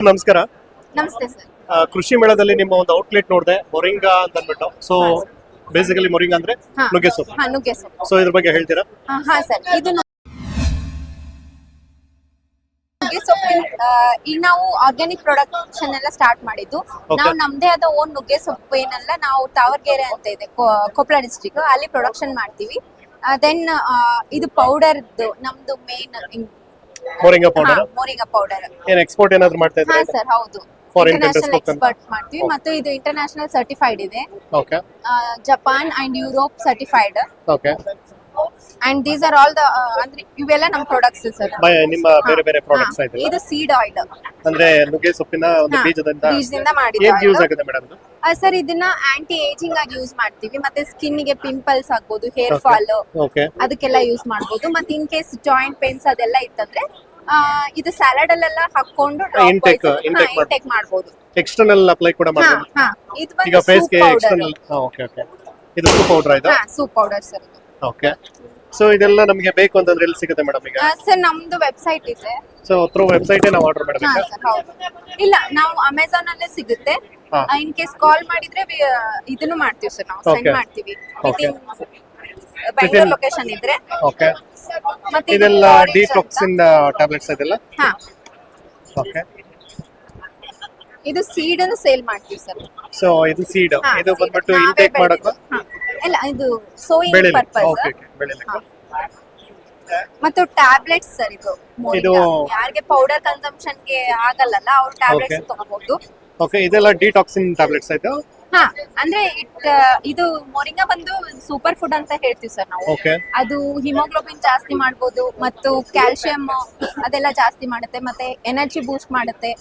ನಮಸ್ಕಾರ. ನಮಸ್ತೆ ಸರ್. ಆ, ಕೃಷಿ ಮೇಳದಲ್ಲಿ ನಿಮ್ಮ ಒಂದು ಔಟ್ಲೆಟ್ ನೋಡಿದೆ ಮೊರಿಂಗಾ ಅಂತ ಅಂದ್ಬಿಟ್ಟು ಸೊ ಬೇಸಿಕಲಿ ಮೊರಿಂಗಾ ಅಂದ್ರೆ ಹಾ. ನುಗ್ಗೆ ಸೊಪ್ಪು ಹಾ ನುಗ್ಗೆ ಸೊಪ್ಪು ಸೊ ಇದ್ರ ಬಗ್ಗೆ ಹೇಳ್ತೀರಾ? ಹಾ, ಹಾ ಸರ್. ಇದು ನು- ನುಗ್ಗೆ ಸೊಪ್ಪು ಆ, ಈಗ ನಾವು ಆರ್ಗ್ಯಾನಿಕ್ ಪ್ರೊಡಕ್ಷನ್ ಎಲ್ಲ ಸ್ಟಾರ್ಟ್ ಮಾಡಿದ್ದು. ನಾವು ನಮ್ದೇ ಆದ ಓನ್ ನುಗ್ಗೆ ಸೊಪ್ಪು ಏನಲ್ಲ ನಾವು ತಾವರ್ಗೆರೆ ಅಂತ ಇದೆ ಕೊ- ಕೊಪ್ಪಳ ಡಿಸ್ಟ್ರಿಕ್ಟ್ ಅಲ್ಲಿ ಪ್ರೊಡಕ್ಷನ್ ಮಾಡ್ತೀವಿ. ದೆನ್ ಇದು ಪೌಡರ್ದು ನಮ್ದು main moringa powder moringa powder ಏನ್ ಎಕ್ಸ್ಪೋರ್ಟ್ ಏನಾದ್ರು ಮಾಡ್ತಾ ಹಾ ಇದ್ರೆ ಸರ್ ಹೌದು. Foreign ಇಂಟರ್ನ್ಯಾಷನಲ್ countries ಹೋಗ್ತಾನೆ. ಎಕ್ಸ್ಪರ್ಟ್ ಮಾಡ್ತೀವಿ. ಮತ್ತು ಇದು ಇಂಟರ್ನ್ಯಾಷನಲ್ ಸರ್ಟಿಫೈಡ್ ಇದೆ. Okay Japan and Europe certified okay and these are all the ಅಂದ್ರೆ ಇವೆಲ್ಲ ನಮ್ಮ ಪ್ರಾಡಕ್ಟ್ಸ್ ಸರ್ ನಿಮ್ಮ ಬೇರೆ ಬೇರೆ ಪ್ರಾಡಕ್ಟ್ಸ್ ಆಯ್ತಲ್ಲ? ಇದು ಸೀಡ್ ಆಯಿಲ್ ಅಂದ್ರೆ ನುಗ್ಗೆ ಸೊಪ್ಪಿನ ಒಂದು ಬೀಜದಿಂದ ಬೀಜದಿಂದ ಮಾಡಿದ ಏನ್ ಯೂಸ್ ಆಗುತ್ತೆ ಮೇಡಮ್ ಸರ್ ಇದನ್ನ ಆಂಟಿ ಏಜಿಂಗ್ ಆಗಿ ಯೂಸ್ ಮಾಡ್ತೀವಿ. ಮತ್ತೆ ಸ್ಕಿನ್ಗೆ ಪಿಂಪಲ್ಸ್ ಆಗ್ಬೋದು ಹೇರ್ ಫಾಲ್ ಓಕೆ ಅದಕ್ಕೆಲ್ಲ ಯೂಸ್ ಮಾಡ್ಬೋದು. ಮತ್ತೆ ಇನ್ ಕೇಸ್ ಜಾಯಿಂಟ್ ಪೇನ್ಸ್ ಅದೆಲ್ಲ ಇತ್ತಂದ್ರೆ ಆ, ಇದು ಸ್ಯಾಲಡ್ ಅಲ್ಲೆಲ್ಲ ಹಾಕೊಂಡು Intake- intake ಮಾಡ್- ಇಂಟೇಕ್ ಮಾಡ್ಬೋದು. ಎಕ್ಸ್ಟರ್ನಲ್ ಅಪ್ಲೈ ಕೂಡ ಹಾ ಮಾಡ್ಬೋದು. ಹಾ. ಇದು ಈಗ ಬಂದು ಫೇಸ್ ಸೂಪ್ಗೆ ಪೌಡರ್ ಎಕ್ಸ್ಟರ್ನಲ್ ಓಕೆ ಓಕೆ ಇದು ಸೂಪ್ ಪೌಡರ್ ಆಯ್ತಾ? ಹಾ soup powder sir okay so ಇದೆಲ್ಲ ನಮಗೆ ಬೇಕು ಅಂತಂದ್ರೆ ಎಲ್ಲಿ ಸಿಗುತ್ತೆ ಮೇಡಮ್ ಈಗ? ಸರ್ ನಮ್ದು ವೆಬ್ಸೈಟ್ ಇದೆ. ಸೊ ಥ್ರೂ ವೆಬ್ಸೈಟ್ ನಾವು ಆರ್ಡರ್ ಹಾ ಮಾಡಬೇಕಾ ಸರ್ ಹೌದು. ಇಲ್ಲ ನಾವು ಅಮೆಜಾನ್ ಅಲ್ಲೇ ಸಿಗುತ್ತೆ. ಹಾ. ಇನ್ ಕೇಸ್ ಕಾಲ್ ಮಾಡಿದ್ರೆ ವಿ- ಇದನ್ನು ಮಾಡ್ತೀವಿ ಸರ್ ನಾವು ಸೆಂಡ್ Okay. ಮಾಡ್ತೀವಿ. Okay. ಬೆಂಗಳೂರು Within- ಲೊಕೇಶನ್ ಇದ್ರೆ. ಓಕೆ ಮತ್ತೆ ಇದು ಇದೆಲ್ಲ orange ಅಂತ. ಡಿಟಾಕ್ಸಿನ್ ಟ್ಯಾಬ್ಲೆಟ್ಸ್ ಇದೆಲ್ಲ? ಹಾ. ಓಕೆ ಇದು ಸೀಡ್ ಅನ್ನು ಸೇಲ್ ಮಾಡ್ತೀವಿ ಸರ್ ಸೊ ಇದು ಸೀಡ್ ಇದು ಬಂದ್ಬಿಟ್ಟು ಇಂಟೇಕ್ ಮಾಡಕ್ಕೆ ಇಲ್ಲ ಇದು ಸೋಯಿಂಗ್ ಬೆಳೆಲಿ. ಪರ್ಪಸ್ ಮತ್ತು ಟ್ಯಾಬ್ಲೆಟ್ಸ್ ಸರ್ ಇದು ಇದು-. ಯಾರಿಗೆ ಪೌಡರ್ ಕನ್ಸಂಪ್ಷನ್ಗೆ ಆಗಲ್ಲಲ್ಲ ಅವ್ರು ಟ್ಯಾಬ್ಲೆಟ್ಸ್. ತಗೋಬಹುದು. ಓಕೆ ಇದೆಲ್ಲ ಡಿಟಾಕ್ಸಿಂಗ್ ಟ್ಯಾಬ್ಲೆಟ್ಸ್ ಆಯ್ತು? ಹಾ ಅಂದ್ರೆ ಇಟ್ ಇದು ಮೊರಿಂಗಾ ಬಂದು ಸೂಪರ್ ಫುಡ್ ಅಂತ ಹೇಳ್ತೀವಿ ಸರ್ ನಾವು. ಓಕೆ ಅದು ಹಿಮೋಗ್ಲೋಬಿನ್ ಜಾಸ್ತಿ ಮಾಡಬಹುದು ಮತ್ತು ಕ್ಯಾಲ್ಸಿಯಂ ಅದೆಲ್ಲ ಜಾಸ್ತಿ ಮಾಡುತ್ತೆ ಮತ್ತೆ ಎನರ್ಜಿ ಬೂಸ್ಟ್ ಮಾಡುತ್ತೆ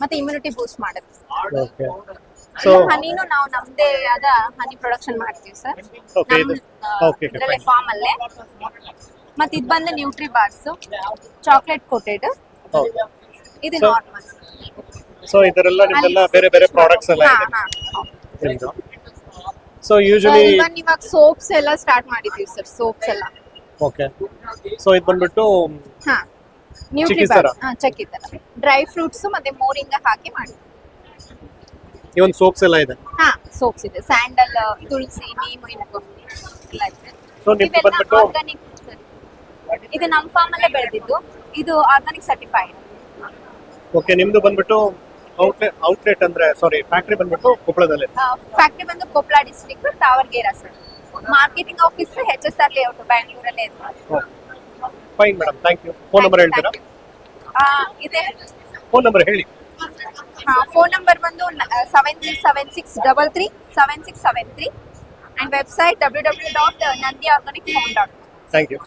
ಮತ್ತೆ ಇಮ್ಯುನಿಟಿ ಬೂಸ್ಟ್ ಮಾಡುತ್ತೆ. ಓಕೆ ಸೊ ಹನಿನು ನಾವು ನಮ್ದೇ ಆದ ಹನಿ ಪ್ರೊಡಕ್ಷನ್ ಮಾಡ್ತೀವಿ ಸರ್ ಓಕೆ ಇದು- okay, ಇದರಲ್ಲೇ ಫಾರ್ಮ್ ಅಲ್ಲೇ. ಮತ್ತೆ ಇದು ಬಂದು ನ್ಯೂಟ್ರಿ ಬಾರ್ಸ್ ಚಾಕ್ಲೇಟ್ ಕೋಟೆಡ್ ಇದು So, ನಾರ್ಮಲ್ ಸೊ ಇದರೆಲ್ಲ ನಿಮ್ದೆಲ್ಲ ಬೇರೆ ಬೇರೆ ಪ್ರಾಡಕ್ಟ್ಸ್ ಎಲ್ಲ ಇದೆ. ನಿಮ್ದು. ಸೊ ಯೂಶಲಿ ಇವನ್ ಇವಾಗ ಸೋಪ್ಸ್ ಎಲ್ಲ ಸ್ಟಾರ್ಟ್ ಮಾಡಿದೀವಿ ಸರ್ ಸೋಪ್ಸ್ ಎಲ್ಲ. ಓಕೆ ಸೊ ಇದು ಬಂದ್ಬಿಟ್ಟು ಹಾ. ನ್ಯೂಟ್ರಿ? ಬಾರ್ ಹಾ ಚಕ್ಕಿತರ ಡ್ರೈ ಫ್ರೂಟ್ಸ್ ಮತ್ತೆ ಮೋರಿಂಗ ಹಾಕಿ ಮಾಡಿ ಇವನ್ ಸೋಪ್ಸ್ ಎಲ್ಲ ಇದೆ? ಹಾ ಸೋಪ್ಸ್ ಇದೆ. ಸ್ಯಾಂಡಲ್ ತುಳಸಿ ನೀಮ್ ಇನ್ಕು ಎಲ್ಲ ಇದೆ. So, ನಿಮ್ದು ಇವೆಲ್ಲ ಬಂದ್ಬಿಟ್ಟು- ಆರ್ಗಾನಿಕ್ ಇದು ನಮ್ಮ ಫಾರ್ಮ್ ಅಲ್ಲೇ ಬೆಳೆದಿದ್ದು. ಇದು ಆರ್ಗಾನಿಕ್ ಸರ್ಟಿಫೈಡ್ ಓಕೆ ನಿಮ್ದು ಬಂದ್ಬಿಟ್ಟು ಔಟ್ಲೆಟ್ ಔಟ್ಲೆಟ್ ಅಂದ್ರೆ ಸಾರಿ ಫ್ಯಾಕ್ಟರಿ ಬಂದ್ಬಿಟ್ಟು ಕೊಪ್ಪಳದಲ್ಲಿ? ಫ್ಯಾಕ್ಟರಿ ಬಂದು Koppal district Tavargera sir marketing office H S R layout ಬ್ಯಾಂಗ್ಳೂರಲ್ಲೇ ಇದೆ. Fine madam thank you phone number ಹೇಳ್ತೀರಾ? ಆ, ಇದೆ. ಫೋನ್ ನಂಬರ್ ಹೇಳಿ. ಫೋನ್ ನಂಬರ್ ಬಂದು seven six seven six double three seven six seven three and website W W dot Nandi organic phone dot thank you